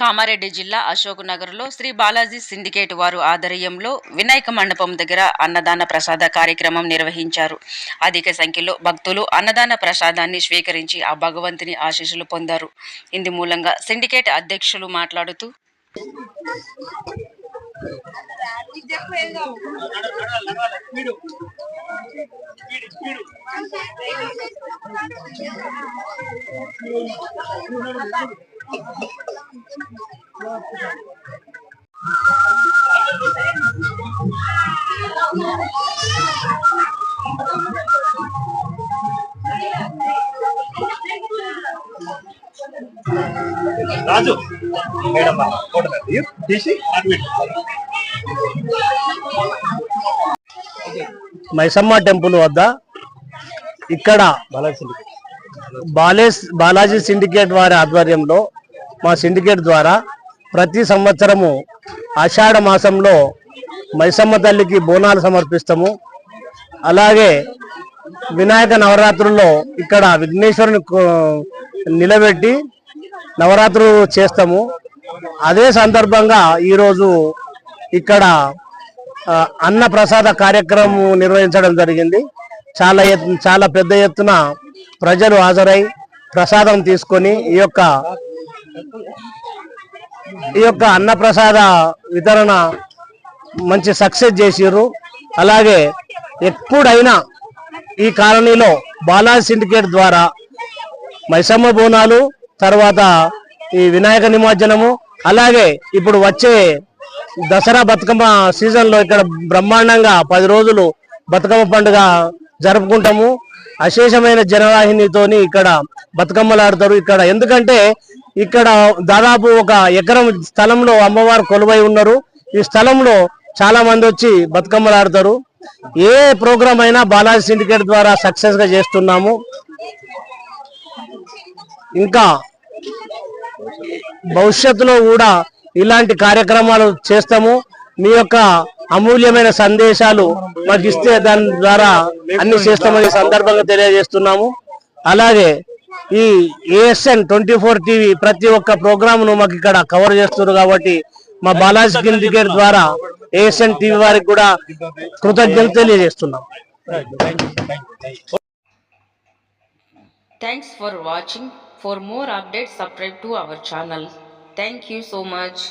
కామారెడ్డి జిల్లా అశోక్ నగర్లో శ్రీ బాలాజీ సిండికేట్ వారు ఆధ్వర్యంలో వినాయక మండపం దగ్గర అన్నదాన ప్రసాద కార్యక్రమం నిర్వహించారు. అధిక సంఖ్యలో భక్తులు అన్నదాన ప్రసాదాన్ని స్వీకరించి ఆ భగవంతుని ఆశీస్సులు పొందారు. ఇందు మూలంగా సిండికేట్ అధ్యక్షులు మాట్లాడుతూ రాజు మేడం ఫోటో తీసి మైసమ్మ టెంపుల్ వద్ద ఇక్కడ బాలేస్ బాలాజీ సిండికేట్ వారి ఆధ్వర్యంలో మా సిండికేట్ ద్వారా ప్రతి సంవత్సరము ఆషాఢ మాసంలో మైసమ్మ తల్లికి బోనాలు సమర్పిస్తాము. అలాగే వినాయక నవరాత్రుల్లో ఇక్కడ విఘ్నేశ్వరుని నిలబెట్టి నవరాత్రులు చేస్తాము. అదే సందర్భంగా ఈరోజు ఇక్కడ అన్నప్రసాద అన్న ప్రసాద కార్యక్రమం నిర్వహించడం జరిగింది. చాలా ఎత్- చాలా పెద్ద ఎత్తున ప్రజలు హాజరై ప్రసాదం తీసుకొని ఈ యొక్క ఈ యొక్క అన్న ప్రసాద వితరణ మంచి సక్సెస్ చేసిర్రు. అలాగే ఎప్పుడైనా ఈ కాలనీలో బాలాజీ సిండికేట్ ద్వారా మైసమ్మ బోనాలు తర్వాత ఈ వినాయక నిమజ్జనము అలాగే ఇప్పుడు వచ్చే దసరా బతుకమ్మ సీజన్లో ఇక్కడ బ్రహ్మాండంగా పది రోజులు బతుకమ్మ పండుగ జరుపుకుంటాము. అశేషమైన జనవాహినితోని ఇక్కడ బతుకమ్మలాడతారు ఇక్కడ. ఎందుకంటే ఇక్కడ దాదాపు ఒక ఎకరం స్థలంలో అమ్మవారు కొలువై ఉన్నారు. ఈ స్థలంలో చాలా మంది వచ్చి బతుకమ్మలు ఆడతారు ఏ ప్రోగ్రామ్ అయినా బాలాజీ సిండికేట్ ద్వారా సక్సెస్గా చేస్తున్నాము. ఇంకా భవిష్యత్తులో కూడా ఇలాంటి కార్యక్రమాలు చేస్తాము. మీ యొక్క అమూల్యమైన సందేశాలు మాకు ఇస్తే దాని ద్వారా అన్ని చేస్తామని సందర్భంగా తెలియజేస్తున్నాము. అలాగే ఈ ఏఎస్ఎన్ ట్వంటీ ఫోర్ టీవీ ప్రతి ఒక్క ప్రోగ్రామ్ను మాకు ఇక్కడ కవర్ చేస్తున్నారు కాబట్టి మా బాలాజీ సిండికేట్ ద్వారా ఏఎస్ఎన్ టీవీ వారికి కూడా కృతజ్ఞతలు తెలియజేస్తున్నాం. Thanks for watching for more updates subscribe to our channel thank you so much